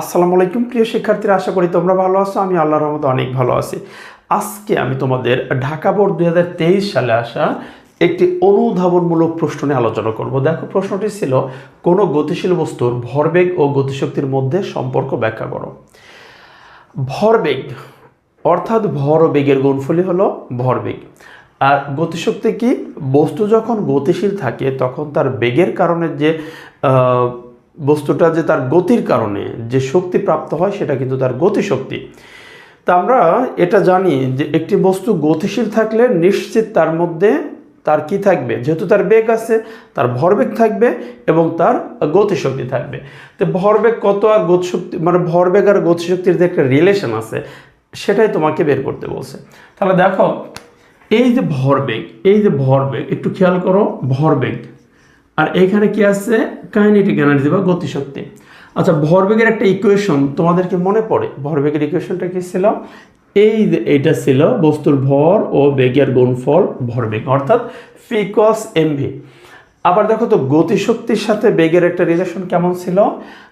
আসসালামু আলাইকুম, প্রিয় শিক্ষার্থীরা, আশা করি তোমরা ভালো আছো, আমি আল্লাহর রহমতে অনেক ভালো আছি। আজকে আমি তোমাদের ঢাকা বোর্ড দু হাজার তেইশ সালে আসা একটি অনুধাবনমূলক প্রশ্ন নিয়ে আলোচনা করব। দেখো, প্রশ্নটি ছিল, কোনো গতিশীল বস্তুর ভরবেগ ও গতিশক্তির মধ্যে সম্পর্ক ব্যাখ্যা করো। ভরবেগ, অর্থাৎ ভর বেগের গুণফলই হলো ভরবেগ। আর গতিশক্তি কি? বস্তু যখন গতিশীল থাকে, তখন তার বেগের কারণে যে বস্তুটা যে তার গতির কারণে যে শক্তি প্রাপ্ত হয় সেটা কিন্তু তার গতিশক্তি। তা আমরা এটা জানি যে একটি বস্তু গতিশীল থাকলে নিশ্চিত তার মধ্যে তার কি থাকবে? যেহেতু তার বেগ আছে, তার ভরবেগ থাকবে এবং তার গতিশক্তি থাকবে। তো ভরবেগ কত আর গতিশক্তি মানে ভরবেগ আর গতিশক্তির যে একটা রিলেশন আছে, সেটাই তোমাকে বের করতে বলছে। তাহলে দেখো, এই যে ভরবেগ, এই যে ভরবেগ, একটু খেয়াল করো, ভরবেগ। আর এখানে কি আছে? কাইনেটিক এনার্জি বা গতিশক্তি। আচ্ছা ভরবেগের একটা ইকুয়েশন তোমাদেরকে মনে পড়ে? ভরবেগের ইকুয়েশনটা কি ছিল? এই যে এইটা ছিল বস্তুর ভর ও বেগের গুণফল ভরবেগ, অর্থাৎ ফিকস এমভি আবার দেখো তো, গতিশক্তির সাথে বেগের একটা রিলেশন কেমন ছিল?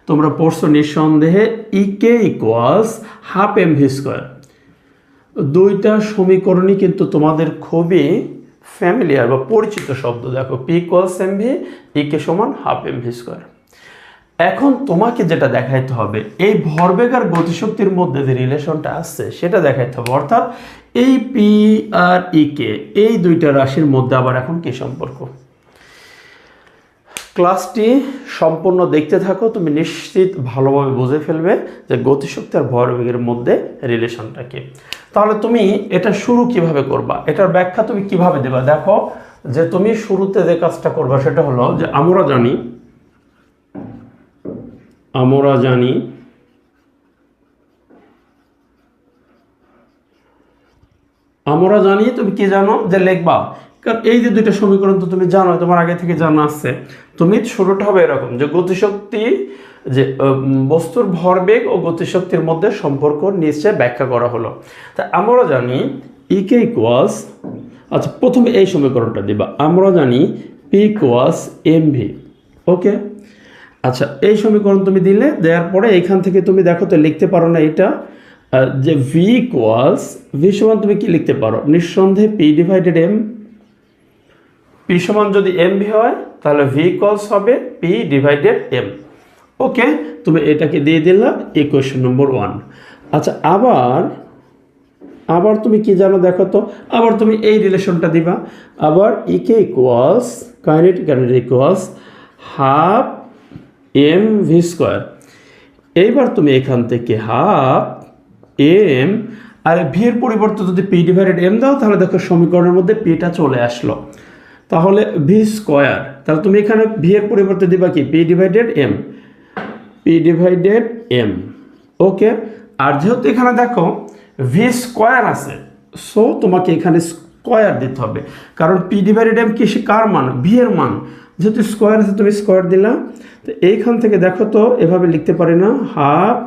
তোমরা পড়ছো নিঃসন্দেহে E K equals half M V square দুইটা সমীকরণই কিন্তু তোমাদের খুবই ফ্যামিলিয়ার বা পরিচিত শব্দ। দেখো পি কলস এম ভি ইকে সমান হাফ এম ভি স্কোয়ার এখন তোমাকে যেটা দেখাইতে হবে, এই ভরবেগ আর গতিশক্তির মধ্যে যে রিলেশনটা আসছে সেটা দেখাইতে হবে। অর্থাৎ এই পি আর ইকে এই দুইটা রাশির মধ্যে আবার এখন কি সম্পর্ক? ক্লাসটি সম্পূর্ণ দেখতে থাকো, তুমি নিশ্চিত ভালোভাবে বুঝে ফেলবে যে গতিশক্তি আর ভরবেগের মধ্যে রিলেশনটা কি। তাহলে তুমি এটা শুরু কীভাবে করবা? এটার ব্যাখ্যা তুমি কীভাবে দেবা? দেখো, যে তুমি শুরুতে যে কাজটা করবা সেটা হলো যে আমরা জানি আমরা জানি আমরা জানি তুমি কি জানো? যে লিখবা। কারণ এই যে দুইটা সমীকরণ তো তুমি জানো তোমার আগে থেকে জানা আছে। তুমি শুরুটা হবে এরকম, যে গতিশক্তি, যে বস্তুর ভরবেগ ও গতিশক্তির মধ্যে সম্পর্ক নিচে ব্যাখ্যা করা হলো। তা আমরা জানি ইকে ইকুয়ালস আচ্ছা প্রথমে এই সমীকরণটা দিবা। আমরা জানি P equals M V okay আচ্ছা এই সমীকরণ তুমি দিলে, দেওয়ার পরে এখান থেকে তুমি দেখো তো লিখতে পারো না এটা যে ভি ইকুয়ালস ভি সমান তুমি কি লিখতে পারো? নিঃসন্দেহে পি ডিভাইডেড এম পি সমান যদি এম ভি হয়, তাহলে ভি ইকুয়ালস হবে পি ডিভাইডেড এম ওকে তুমি এটাকে দিয়ে দিলা ইকুয়েশন নম্বর ওয়ান আচ্ছা আবার আবার তুমি কি জানো দেখো তো? আবার তুমি এই রিলেশনটা দিবা। আবার E K equals kinetic energy equals half M V square এইবার তুমি এখান থেকে হাফ এম আর ভি এর পরিবর্তে যদি পি ডিভাইডেড এম দাও, তাহলে দেখো সমীকরণের মধ্যে পিটা চলে আসলো। তাহলে ভি স্কোয়ার, তাহলে তুমি এখানে ভি এর পরিবর্তে দিবা কি? P divided M P divided M okay আর যেহেতু এখানে দেখো ভি স্কোয়ার আছে সো তোমাকে এখানে স্কোয়ার দিতে হবে। কারণ পি ডিভাইডেড এম কি? কার মান? ভি এর মান। যেহেতু স্কোয়ার আছে, তুমি স্কোয়ার দিলা। তো এইখান থেকে দেখো তো, এভাবে লিখতে পারি না, হাফ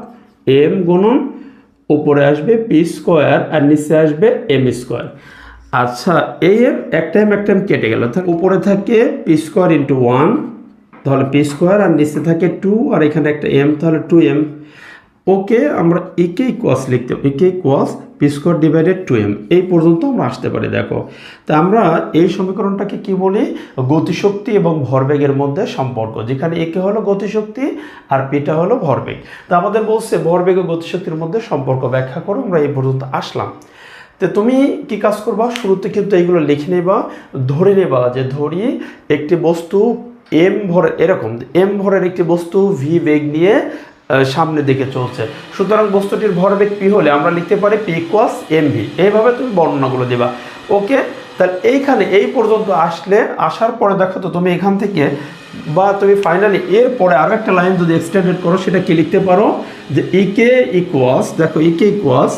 এম গুণন, উপরে আসবে পি স্কোয়ার আর নিচে আসবে এম স্কোয়ার। আচ্ছা এই এম এক টাইম একটা এম কেটে গেল। উপরে থাকে পি স্কোয়ার ইন্টু ওয়ান তাহলে পি স্কোয়ার আর নিচে থাকে টু আর এখানে একটা এম তাহলে টু এম ওকে আমরা একে ইকুয়াস লিখতে, E K equals P square divided two M এই পর্যন্ত আমরা আসতে পারি, দেখো। তা আমরা এই সমীকরণটাকে কি বলি? গতিশক্তি এবং ভরবেগের মধ্যে সম্পর্ক, যেখানে একে হলো গতিশক্তি আর পিটা হলো ভরবেগ। তা আমাদের বলছে ভরবেগ ও গতিশক্তির মধ্যে সম্পর্ক। ব্যাখ্যা করো, আমরা এই পর্যন্ত আসলাম। তো তুমি কি কাজ করবা? শুরুতে কিন্তু এইগুলো লিখে নেবা, ধরে নেবা যে ধরি একটি বস্তু এম ভরের এরকম এম ভরের একটি বস্তু ভি বেগ নিয়ে সামনের দিকে চলছে। সুতরাং বস্তুটির ভরবেগ পি হলে আমরা লিখতে পারি পি কোয়াস এম ভি এইভাবে তুমি বর্ণনাগুলো দেবা। ওকে? তাহলে এইখানে এই পর্যন্ত আসলে, আসার পরে দেখো তো তুমি এখান থেকে, বা তুমি ফাইনালি এর পরে আরও একটা লাইন যদি এক্সটেন্ডেড করো সেটা কি লিখতে পারো যে ইকে ইকুয়াস দেখো ইকে ইকুয়াস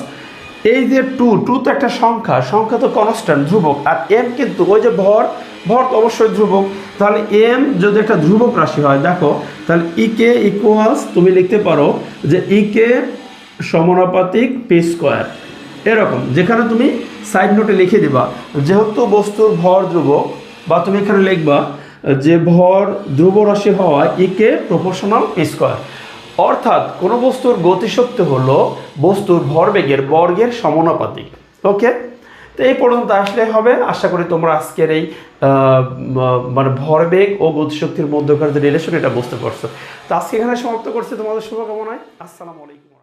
এই যে টু টু তো একটা সংখ্যা সংখ্যা তো কনস্ট্যান্ট ধ্রুবক। আর এম কিন্তু ওই যে ভর ভর তো অবশ্যই ধ্রুবক। তাহলে এম যদি একটা ধ্রুবক রাশি হয়, দেখো, তাহলে ইকে ইকুয়ালস তুমি লিখতে পারো যে ইকে সমানুপাতিক পি স্কোয়ার এরকম, যেখানে তুমি সাইড নোটে লিখে দিবা, যেহেতু বস্তুর ভর ধ্রুবক, বা তুমি এখানে লিখবা যে ভর ধ্রুব রাশি হওয়ায় ইকে প্রপোর্শনাল পি স্কোয়ার অর্থাৎ কোনো বস্তুর গতিশক্তি হলো বস্তুর ভরবেগের বর্গের সমানুপাতিক। ওকে তো এই পর্যন্ত আসলে হবে। আশা করি তোমরা আজকের এই মানে ভরবেগ ও গতিশক্তির মধ্যকার যে রিলেশন এটা বুঝতে পারছ। তো আজকে এখানে সমাপ্ত করছি। তোমাদের শুভকামনায়। আসসালামু আলাইকুম।